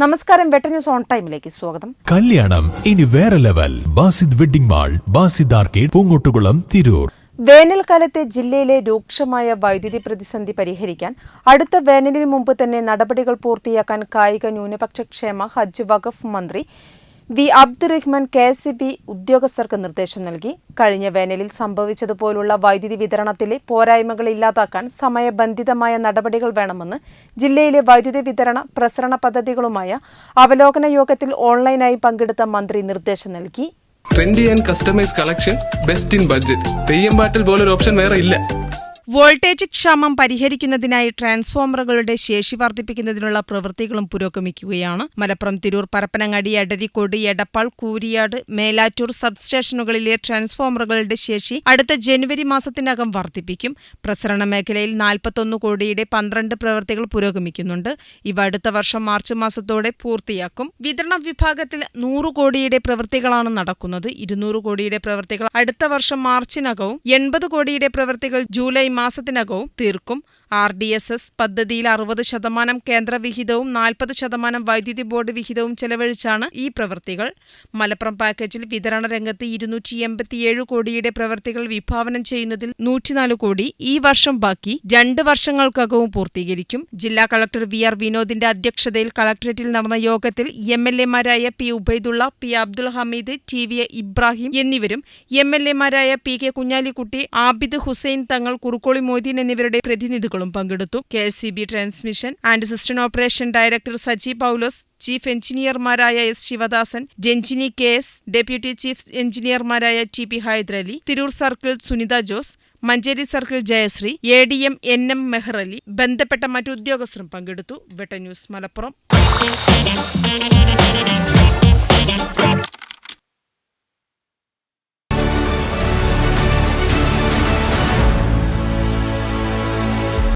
നമസ്കാരം butter news on ടൈമിലേക്ക് സ്വാഗതം. കല്യാണം ഇനി വേറെ level. Basid wedding mall Basid arcade Poongottukulam Tirur. വേനൽക്കാലത്തെ ജില്ലയിലെ രൂക്ഷമായ വൈദ്യുതി പ്രതിസന്ധി പരിഹരിക്കാൻ അടുത്ത വേനലിന് മുമ്പ് തന്നെ നടപടികൾ പൂർത്തിയാക്കാൻ കായിക ന്യൂനപക്ഷ ക്ഷേമ ഹജ്ജ് വഖഫ് മന്ത്രി V Abdurahman K S C B ഉദ്യോഗസ്ഥർക്ക് നിർദ്ദേശം നൽകി. കഴിഞ്ഞ വേനലിൽ സംഭവിച്ചതുപോലുള്ള വൈദ്യുതി വിതരണത്തിലെ പോരായ്മകൾ ഇല്ലാതാക്കാൻ സമയബന്ധിതമായ നടപടികൾ വേണമെന്ന് ജില്ലയിലെ വൈദ്യുതി വിതരണ പ്രസരണ പദ്ധതികളുമായ അവലോകന യോഗത്തിൽ ഓൺലൈനായി പങ്കെടുത്ത മന്ത്രി നിർദ്ദേശം നൽകി. Trendy and customise collection best in budget പോലൊരു ഓപ്ഷൻ വേറെ ഇല്ല. വോൾട്ടേജ് ക്ഷാമം പരിഹരിക്കുന്നതിനായി ട്രാൻസ്ഫോമറുകളുടെ ശേഷി വർദ്ധിപ്പിക്കുന്നതിനുള്ള പ്രവൃത്തികളും പുരോഗമിക്കുകയാണ്. മലപ്പുറം തിരൂർ പരപ്പനങ്ങാടി എടരിക്കോട് എടപ്പാൾ കൂരിയാട് മേലാറ്റൂർ സബ്സ്റ്റേഷനുകളിലെ ട്രാൻസ്ഫോമറുകളുടെ ശേഷി അടുത്ത ജനുവരി മാസത്തിനകം വർദ്ധിപ്പിക്കും. പ്രസരണ മേഖലയിൽ നാൽപ്പത്തൊന്ന് കോടിയുടെ പന്ത്രണ്ട് പ്രവൃത്തികൾ പുരോഗമിക്കുന്നുണ്ട്. ഇവ അടുത്ത വർഷം മാർച്ച് മാസത്തോടെ പൂർത്തിയാക്കും. വിതരണ വിഭാഗത്തിൽ നൂറ് കോടിയുടെ പ്രവൃത്തികളാണ് നടക്കുന്നത്. ഇരുന്നൂറ് കോടിയുടെ പ്രവൃത്തികൾ അടുത്ത വർഷം മാർച്ചിനകവും എൺപത് കോടിയുടെ പ്രവൃത്തികൾ ജൂലൈ മാസത്തിനകവും തീർക്കും. ആർ ഡി എസ് എസ് പദ്ധതിയിൽ അറുപത് ശതമാനം കേന്ദ്രവിഹിതവും നാൽപ്പത് ശതമാനം വൈദ്യുതി ബോർഡ് വിഹിതവും ചെലവഴിച്ചാണ് ഈ പ്രവൃത്തികൾ. മലപ്പുറം പാക്കേജിൽ വിതരണ രംഗത്ത് ഇരുന്നൂറ്റി എൺപത്തിയേഴ് കോടിയുടെ പ്രവൃത്തികൾ വിഭാവനം ചെയ്യുന്നതിൽ നൂറ്റിനാല് കോടി ഈ വർഷം ബാക്കി. രണ്ട് വർഷങ്ങൾക്കകവും പൂർത്തീകരിക്കും. ജില്ലാ കളക്ടർ വി ആർ വിനോദിന്റെ അധ്യക്ഷതയിൽ കളക്ടറേറ്റിൽ നടന്ന യോഗത്തിൽ M L എമാരായ P Ubaidulla P Abdul Hameed T V Ibrahim എന്നിവരും എം എൽ എമാരായ പി കെ കുഞ്ഞാലിക്കുട്ടി ആബിദ് ഹുസൈൻ തങ്ങൾ കുറുക്കോളി മൊയ്തീൻ എന്നിവരുടെ പ്രതിനിധികളും പങ്കെടുത്തു. K transmission and system operation director Saji Paulose chief എഞ്ചിനീയർമാരായ S Sivadasan Ranjini K S deputy chief എഞ്ചിനീയർമാരായ T P Hyderali Tirur circle Sunitha Jose Manjeri circle Jayasree A D M N M Mehrali ബന്ധപ്പെട്ട മറ്റു ഉദ്യോഗസ്ഥരും പങ്കെടുത്തു. വെട്ട news Malappuram.